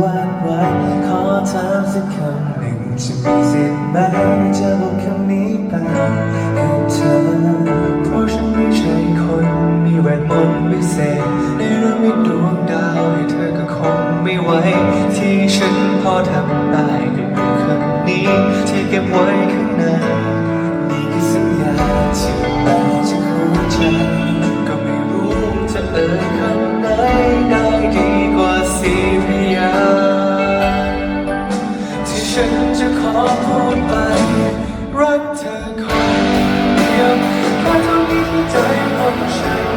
วาดไว้ขอถามสักคำหนึ่งจะมีสิทธิ์ไหมจะบอกคำนี้ไปคือเธอเพราะฉันไม่ใช่คนมีแวดมนต์วิเศษในเรื่องไม่ดวงดาวให้เธอก็คงไม่ไหวที่ฉันพอทำได้ก็คือคำนี้ที่เก็บไว้ข้างใน ฉันจะขอพูดไป รักเธอคนเดียวแค่เท่านี้ใจของฉัน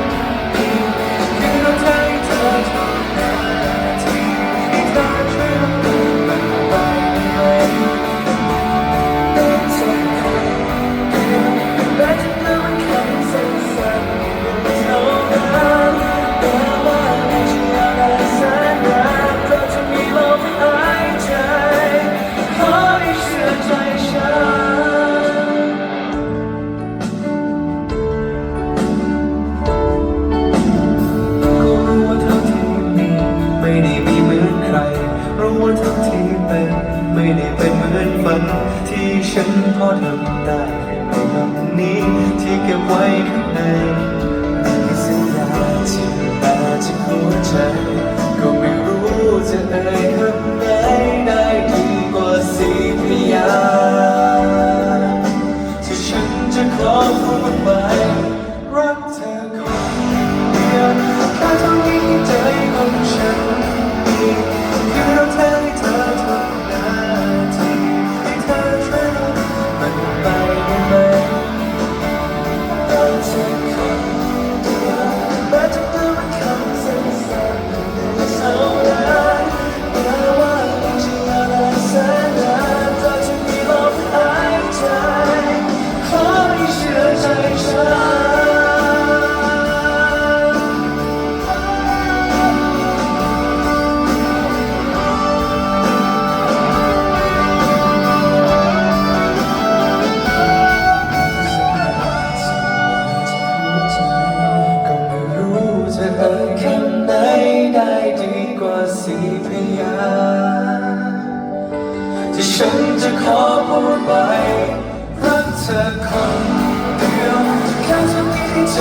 ฉันพอทำได้ในคำนี้ที่เก็บไว้ข้างในมีสัญญาที่ตาจากหัวใจ ก็ไม่รู้จะเอ่ยคำไหนได้ดีกว่าสีพยาที่ฉันจะขอพูดไป ได้ดีกว่าสีพยานที่ฉันจะขอพูดไปรักเธอคนเดียวแค่เท่านี้ใจ